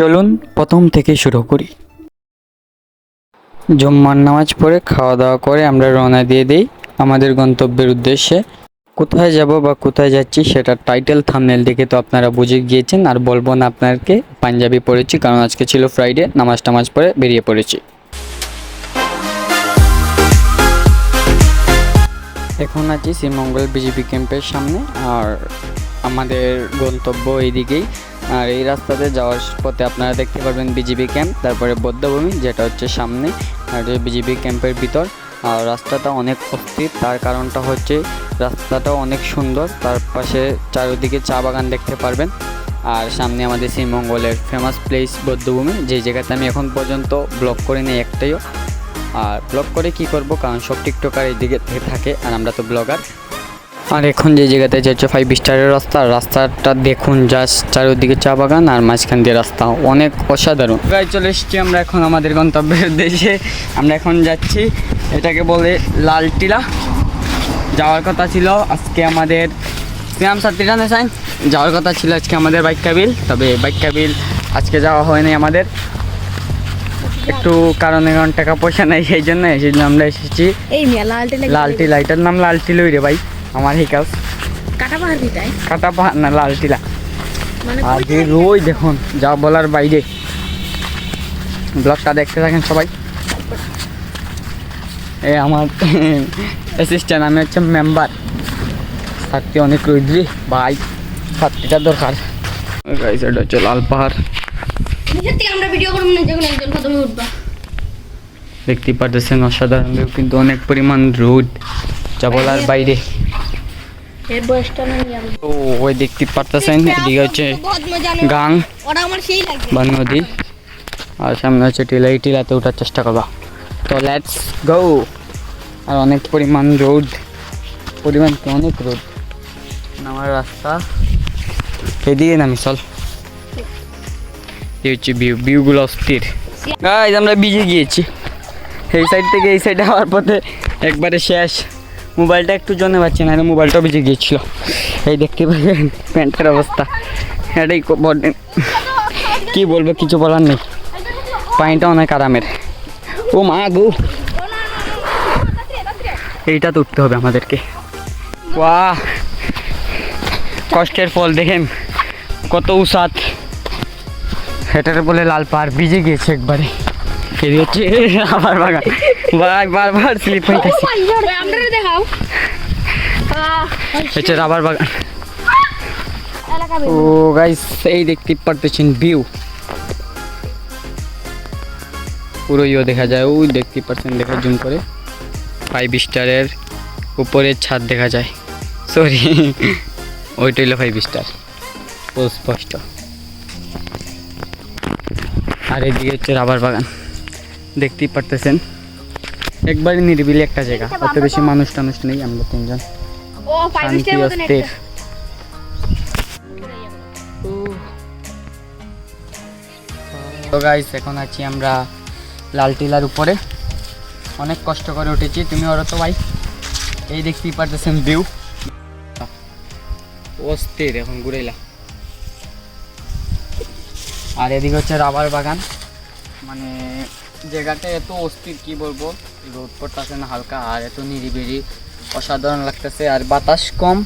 চলুন প্রথম থেকে শুরু করি। জুম্মার নামাজ পড়ে খাওয়া দাওয়া করে আমরা রওনা দিয়ে দিই। আমাদের গন্তব্যের উদ্দেশ্যে কোথায় যাব বা কোথায় যাচ্ছি সেটা টাইটেল থামনেল দেখে তো আপনারা বুঝে গিয়েছেন। আর বলব না আপনাকে পাঞ্জাবি পড়েছি কারণ আজকে ছিল ফ্রাইডে নামাজ টামাজ পড়ে বেরিয়ে পড়েছি। এখন আছি শ্রীমঙ্গল বিজেপি ক্যাম্পের সামনে, আর আমাদের গন্তব্য এইদিকেই। আর এই রাস্তাতে যাওয়ার পথে আপনারা দেখতে পারবেন বিজেপি ক্যাম্প, তারপরে বৌদ্ধভূমি, যেটা হচ্ছে সামনে, আর বিজেপি ক্যাম্পের ভিতর। আর রাস্তাটা অনেক অস্থির, তার কারণটা হচ্ছে রাস্তাটাও অনেক সুন্দর, তার পাশে চারিদিকে চা বাগান দেখতে পারবেন। আর সামনে আমাদের শ্রীমঙ্গলের ফেমাস প্লেস বৌদ্ধভূমি, যে জায়গাতে আমি এখন পর্যন্ত ব্লগ করে নিই একটাইও। আর ব্লগ করে কি করব? কারণ সব টিকটকার এই দিকে থাকে, আর আমরা তো ব্লগার আর এখন যে জায়গাতে যাচ্ছে ফাইভ স্টারের রাস্তা রাস্তাটা দেখুন জাস্ট চারিদিকে চা বাগান আর মাঝখান দিয়ে রাস্তা। অনেক অসাধারণ। প্রায় চলে এসেছি আমরা এখন আমাদের গন্তব্যের উদ্দেশ্যে। আমরা এখন যাচ্ছি এটাকে বলে লাল টিলা যাওয়ার কথা ছিল আজকে আমাদের শ্রীরাম ছাত্রীরা সাইন্স যাওয়ার কথা ছিল আজকে আমাদের বাইক কাবিল। তবে বাইক কাবিল আজকে যাওয়া হয়নি আমাদের। একটু কারণে কারণ টাকা পয়সা নেই সেই জন্য সেই জন্য আমরা এসেছি। লালটি লাইটার নাম লালটি লই রে ভাই। আমার হিকাস কাটা পাহাড় কাটা পাহাড় না লালটিলা মানে আর যে রোজ দেখুন যা বলার বাইরে। ব্লগটা দেখতে থাকেন সবাই। এ আমার অ্যাসিস্ট্যান্ট আমি হচ্ছে মেম্বার ছাত্রী অনেক রোদ্রি ভাই ছাত্রীটা দরকার। গাইস এটা হচ্ছে লাল পাহাড়। আমরা ভিডিও করব না যখন একজন উঠবা। দেখতে পারতেছেন অসাধারণ কিন্তু অনেক পরিমাণ রোদ যা বলার বাইরে। এর বয়সটা না নিয়ে আমি তো ওই দেখতে পারতেছেন এদিকে হচ্ছে গাং ওরা আমার সেই লাগে। বা নদী। আর সামনে হচ্ছে টিলা এই টিলাতে ওঠার চেষ্টা করবা। তো লেটস গো আর অনেক পরিমাণ রোদ। পরিমাণ অনেক রোদ। নামার রাস্তা। এদিকে নামি চল। এই হচ্ছে ভিউ ভিউগুলো অস্থির। গাইজ আমরা বিজে গিয়েছি। এই সাইড থেকে এই সাইডে হওয়ার পথে একবারে শেষ। মোবাইলটা একটু জনে পাচ্ছি না মোবাইলটাও ভিজে গিয়েছিল। এই দেখতে পাবেন প্যান্টের অবস্থা। এটাই ক- বলব, কিছু বলার নেই। পানিটা অনেক আরামের। ও মা গো। এইটা তো উঠতে হবে আমাদেরকে। বাহ! কষ্টের ফল, দেখেন। কত উসাত। এটার বলে লাল পাহাড় ভিজে গিয়েছে একবারে। এই হচ্ছে আমার বাগান। ভাই বারবার স্লিপ হইতেছে। দেখাও। হচ্ছে রাবার বাগান। ও গাইস এই দেখতে পারতেছেন ভিউ পুরো ইয়ে দেখা যায় ওই দেখতে পাচ্ছেন দেখা জুম করে। ফাইভ স্টারের উপরের ছাদ দেখা যায়। সরি ওইটা হলো ফাইভ স্টার স্পষ্ট। আর এদিকে হচ্ছে রাবার বাগান। দেখতেই পারতেছেন। একবারই নিরিবিলি একটা জায়গা। অত বেশি মানুষ টানুষ নেই আমরা তিনজন। ও ফাইভ শান্তি অস্থির তো গাইস এখন আছি আমরা লাল টিলার উপরে। অনেক কষ্ট করে উঠেছি। তুমি ওরা তো ভাই এই দেখতেই পারতেছেন ভিউ অস্থির এখন ঘুরেলা আর এদিকে হচ্ছে রাবার বাগান। মানে জায়গাটা এত অস্থির, কি বলব? রোদ পড়তেছে না হালকা, আর এত নিরিবিলি, অসাধারণ লাগতেছে। আর বাতাস কম,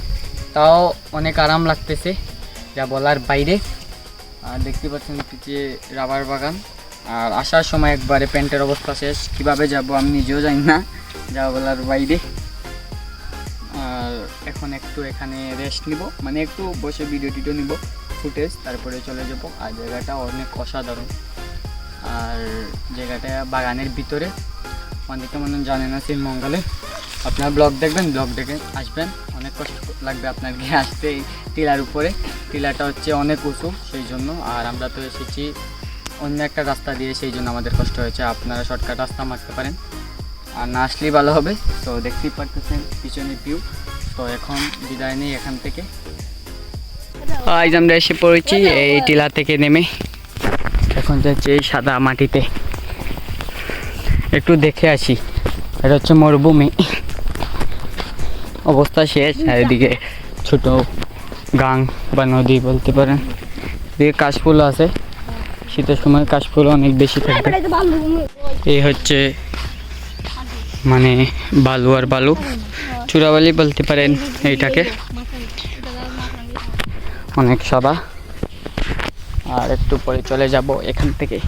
তাও অনেক আরাম লাগতেছে, যা বলার বাইরে। আর দেখতে পাচ্ছেন যে রাবার বাগান। আর আসার সময় একবারে প্যান্টের অবস্থা শেষ। কীভাবে যাব আমি নিজেও জানি না, যা বলার বাইরে। আর এখন একটু এখানে রেস্ট নিব মানে একটু বসে ভিডিও টিডিও নিব, ফুটেজ, তারপরে চলে যাব। আর জায়গাটা অনেক অসাধারণ। জায়গাটা বাগানের ভিতরে। অনেকে মনে জানে না শ্রীমঙ্গলে আপনার ব্লগ দেখবেন, ব্লগ দেখে আসবেন। অনেক কষ্ট লাগবে আপনাকে আসতে এই টিলার উপরে। টিলাটা হচ্ছে অনেক উঁচু, সেই জন্য। আর আমরা তো এসেছি অন্য একটা রাস্তা দিয়ে, সেই জন্য আমাদের কষ্ট হয়েছে। আপনারা শর্টকাট রাস্তা মারতে পারেন। আর না আসলেই ভালো হবে। তো দেখতেই পারতেছেন পিছনে ভিউ তো এখন বিদায় নেই এখান থেকে। আজ আমরা এসে পড়েছি এই টিলা থেকে নেমে। এখন যাচ্ছে এই সাদা মাটিতে। একটু দেখে আসি। এটা হচ্ছে মরুভূমি। অবস্থা শেষ, আর এদিকে ছোট গাং বা নদী বলতে পারেন। এদিকে কাশফুল আছে। শীতের সময় কাশফুল অনেক বেশি ভালো এই হচ্ছে মানে বালু আর বালু। চূড়াবালি বলতে পারেন এইটাকে। অনেক সাদা। আর একটু পরে চলে যাব এখান থেকে।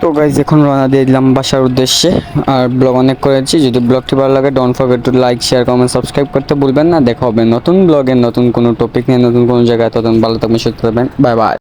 তো গাইজ এখন রওনা দিয়ে দিলাম বাসার উদ্দেশ্যে। আর ব্লগ অনেক করেছি, যদি ব্লগটি ভালো লাগে don't forget to like share comment subscribe করতে ভুলবেন না। দেখা হবে নতুন ব্লগে নতুন কোনো টপিক নিয়ে, নতুন কোনো জায়গায়। তখন ভালো থাকবেন, সুস্থ থাকবেন। Bye bye